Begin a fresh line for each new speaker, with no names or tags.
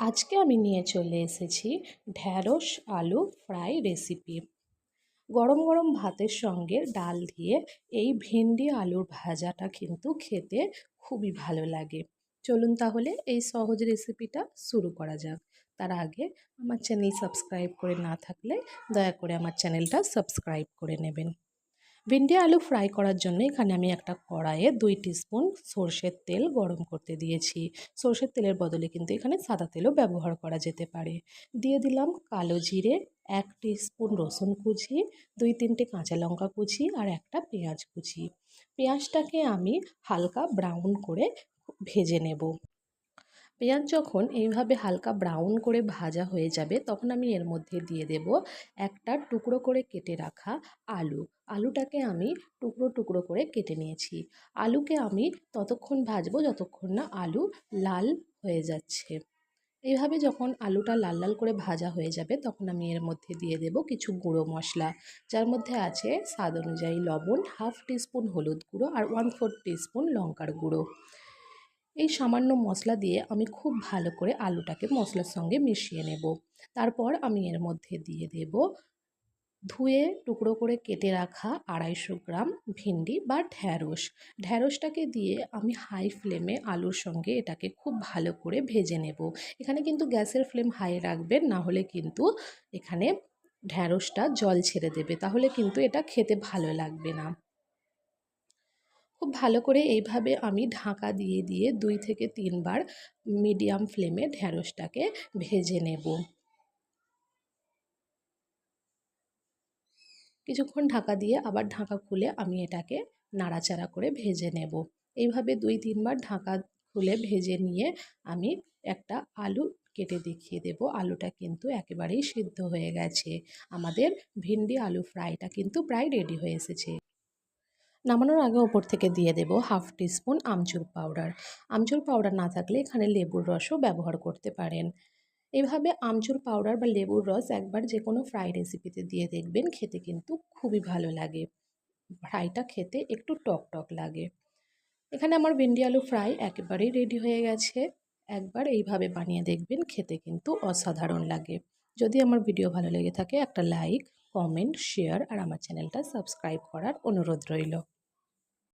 আজকে আমি নিয়ে চলে এসেছি ঢ্যাঁড়স আলু ফ্রাই রেসিপি গরম গরম ভাতের সঙ্গে ডাল দিয়ে এই ভেন্ডি আলুর ভাজাটা কিন্তু খেতে খুবই ভালো লাগে। চলুন তাহলে এই সহজ রেসিপিটা শুরু করা যাক। তার আগে আমার চ্যানেল সাবস্ক্রাইব করে না থাকলে দয়া করে আমার চ্যানেলটা সাবস্ক্রাইব করে নেবেন। ভেন্ডি আলু ফ্রাই করার জন্য এখানে আমি একটা কড়াইয়ে দুই স্পুন সর্ষের তেল গরম করতে দিয়েছি। সর্ষের তেলের বদলে কিন্তু এখানে সাদা তেলও ব্যবহার করা যেতে পারে। দিয়ে দিলাম কালো জিরে, এক স্পুন রসুন কুচি, দুই তিনটে কাঁচা লঙ্কা কুচি আর একটা পেঁয়াজ কুচি। পেঁয়াজটাকে আমি হালকা ব্রাউন করে ভেজে নেব। পেঁয়াজ যখন এইভাবে হালকা ব্রাউন করে ভাজা হয়ে যাবে, তখন আমি এর মধ্যে দিয়ে দেব একটা টুকরো করে কেটে রাখা আলু। আলুটাকে আমি টুকরো টুকরো করে কেটে নিয়েছি। আলুকে আমি ততক্ষণ ভাজবো যতক্ষণ না আলু লাল হয়ে যাচ্ছে। এইভাবে যখন আলুটা লাল লাল করে ভাজা হয়ে যাবে, তখন আমি এর মধ্যে দিয়ে দেব কিছু গুঁড়ো মশলা। যার মধ্যে আছে স্বাদ অনুযায়ী লবণ, হাফ টিস্পুন হলুদ গুঁড়ো আর ওয়ান ফোর টিস্পুন লঙ্কার গুঁড়ো। এই সামান্য মশলা দিয়ে আমি খুব ভালো করে আলুটাকে মশলার সঙ্গে মিশিয়ে নেব। তারপর আমি এর মধ্যে দিয়ে দেব ধুয়ে টুকরো করে কেটে রাখা আড়াইশো গ্রাম ভিন্ডি বা ঢ্যাঁড়স। ঢ্যাঁড়সটাকে দিয়ে আমি হাই ফ্লেমে আলুর সঙ্গে এটাকে খুব ভালো করে ভেজে নেব। এখানে কিন্তু গ্যাসের ফ্লেম হাই রাখবেন, না হলে কিন্তু এখানে ঢ্যাঁড়সটা জল ছেড়ে দেবে। তাহলে কিন্তু এটা খেতে ভালো লাগবে না। খুব ভালো করে এইভাবে আমি ঢাকা দিয়ে দিয়ে দুই থেকে তিনবার মিডিয়াম ফ্লেমে ঢ্যাঁড়সটাকে ভেজে নেব। কিছুক্ষণ ঢাকা দিয়ে আবার ঢাকা খুলে আমি এটাকে নাড়াচাড়া করে ভেজে নেব। এইভাবে দুই, তিনবার ঢাকা খুলে ভেজে নিয়ে আমি একটা আলু কেটে দেখিয়ে দেব। আলুটা কিন্তু একেবারেই সিদ্ধ হয়ে গেছে। আমাদের ভিন্ডি আলু ফ্রাইটা কিন্তু প্রায় রেডি হয়ে এসেছে। নামানোর আগে ওপর থেকে দিয়ে দেব half teaspoon amchur powder. Amchur powder না থাকলে এখানে লেবুর রসও ব্যবহার করতে পারেন। এভাবে আমচুর পাউডার বা লেবুর রস একবার যে কোনো ফ্রাই রেসিপিতে দিয়ে দেখবেন, খেতে কিন্তু খুবই ভালো লাগে। ফ্রাইটা খেতে একটু টক টক লাগে। এখানে আমার ভেন্ডি আলু ফ্রাই একেবারেই রেডি হয়ে গেছে। একবার এইভাবে বানিয়ে দেখবেন, খেতে কিন্তু অসাধারণ লাগে। যদি আমার ভিডিও ভালো লেগে থাকে একটা লাইক, কমেন্ট, শেয়ার আর আমার চ্যানেলটা সাবস্ক্রাইব করার অনুরোধ রইল।